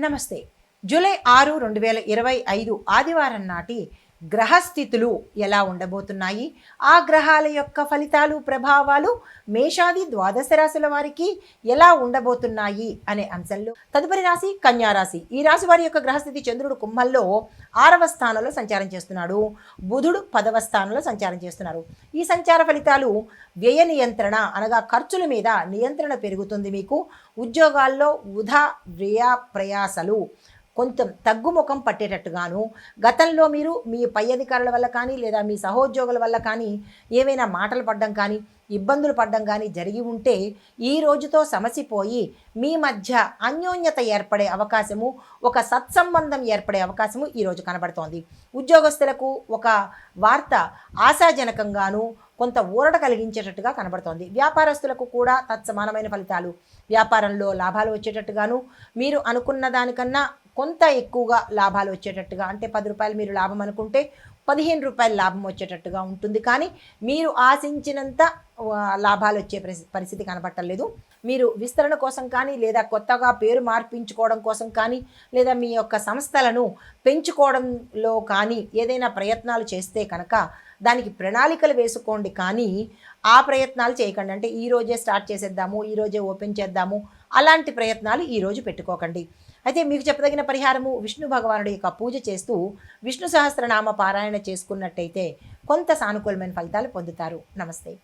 నమస్తే. జూలై ఆరు రెండు వేల ఇరవై ఐదు ఆదివారం నాటి గ్రహస్థితులు ఎలా ఉండబోతున్నాయి? ఆ గ్రహాల యొక్క ఫలితాలు ప్రభావాలు మేషాది ద్వాదశ రాశుల వారికి ఎలా ఉండబోతున్నాయి అనే అంశంలో తదుపరి రాశి కన్యా రాశి. ఈ రాశి వారి యొక్క గ్రహస్థితి చంద్రుడు కుంభంలో ఆరవ స్థానంలో సంచారం చేస్తున్నాడు. బుధుడు పదవ స్థానంలో సంచారం చేస్తున్నారు. ఈ సంచార ఫలితాలు వ్యయ నియంత్రణ అనగా ఖర్చుల మీద నియంత్రణ పెరుగుతుంది మీకు. ఉద్యోగాల్లో వృధా వ్యయ ప్రయాసలు కొంచెం తగ్గుముఖం పట్టేటట్టుగాను గతంలో మీరు మీ పై అధికారుల వల్ల కానీ లేదా మీ సహోద్యోగుల వల్ల కానీ ఏవైనా మాటలు పడడం కానీ ఇబ్బందులు పడ్డం కానీ జరిగి ఉంటే ఈ రోజుతో సమసిపోయి మీ మధ్య అన్యోన్యత ఏర్పడే అవకాశము ఒక సత్సంబంధం ఏర్పడే అవకాశము ఈరోజు కనబడుతోంది. ఉద్యోగస్తులకు ఒక వార్త ఆశాజనకంగాను కొంత ఊరట కలిగించేటట్టుగా కనబడుతోంది. వ్యాపారస్తులకు కూడా తత్సమానమైన ఫలితాలు. వ్యాపారంలో లాభాలు వచ్చేటట్టుగాను మీరు అనుకున్న దానికన్నా కొంత ఎక్కువగా లాభాలు వచ్చేటట్టుగా అంటే పది రూపాయలు మీరు లాభం అనుకుంటే పదిహేను రూపాయల లాభం వచ్చేటట్టుగా ఉంటుంది. కానీ మీరు ఆశించినంత లాభాలు వచ్చే పరిస్థి- పరిస్థితి కనబట్టలేదు మీరు విస్తరణ కోసం కానీ లేదా కొత్తగా పేరు మార్పించుకోవడం కోసం కానీ లేదా మీ యొక్క సంస్థలను పెంచుకోవడంలో కానీ ఏదైనా ప్రయత్నాలు చేస్తే కనుక దానికి ప్రణాళికలు వేసుకోండి. కానీ ఆ ప్రయత్నాలు చేయకండి. అంటే ఈరోజే స్టార్ట్ చేసేద్దాము ఈ రోజే ఓపెన్ చేద్దాము అలాంటి ప్రయత్నాలు ఈరోజు పెట్టుకోకండి. అయితే మీకు చెప్పదగిన పరిహారము విష్ణు భగవానుడి యొక్క పూజ చేస్తూ విష్ణు సహస్రనామ పారాయణ చేసుకున్నట్టయితే కొంత సానుకూలమైన ఫలితాలు పొందుతారు. నమస్తే.